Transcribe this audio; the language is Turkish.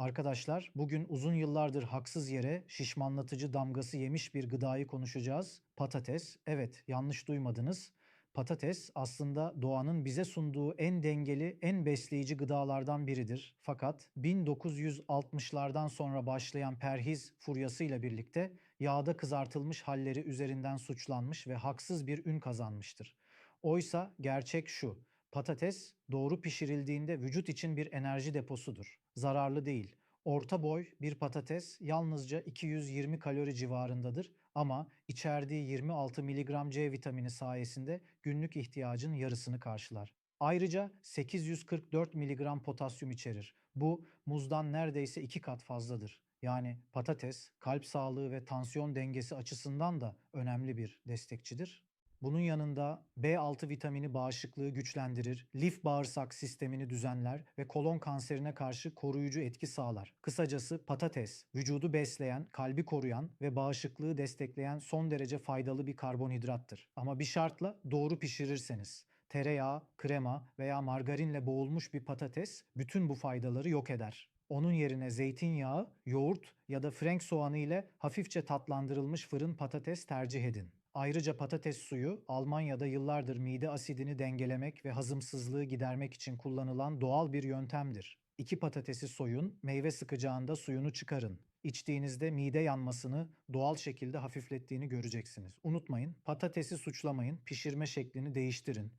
Arkadaşlar, bugün uzun yıllardır haksız yere şişmanlatıcı damgası yemiş bir gıdayı konuşacağız. Patates. Evet, yanlış duymadınız. Patates aslında doğanın bize sunduğu en dengeli, en besleyici gıdalardan biridir. Fakat 1960'lardan sonra başlayan perhiz furyasıyla birlikte yağda kızartılmış halleri üzerinden suçlanmış ve haksız bir ün kazanmıştır. Oysa gerçek şu. Patates doğru pişirildiğinde vücut için bir enerji deposudur. Zararlı değil. Orta boy bir patates yalnızca 220 kalori civarındadır ama içerdiği 26 mg C vitamini sayesinde günlük ihtiyacın yarısını karşılar. Ayrıca 844 mg potasyum içerir. Bu muzdan neredeyse iki kat fazladır. Yani patates kalp sağlığı ve tansiyon dengesi açısından da önemli bir destekçidir. Bunun yanında B6 vitamini bağışıklığı güçlendirir, lif bağırsak sistemini düzenler ve kolon kanserine karşı koruyucu etki sağlar. Kısacası patates, vücudu besleyen, kalbi koruyan ve bağışıklığı destekleyen son derece faydalı bir karbonhidrattır. Ama bir şartla doğru pişirirseniz. Tereyağı, krema veya margarinle boğulmuş bir patates bütün bu faydaları yok eder. Onun yerine zeytinyağı, yoğurt ya da frenk soğanı ile hafifçe tatlandırılmış fırın patates tercih edin. Ayrıca patates suyu Almanya'da yıllardır mide asidini dengelemek ve hazımsızlığı gidermek için kullanılan doğal bir yöntemdir. İki patatesi soyun, meyve sıkacağında suyunu çıkarın. İçtiğinizde mide yanmasını doğal şekilde hafiflettiğini göreceksiniz. Unutmayın, patatesi suçlamayın, pişirme şeklini değiştirin.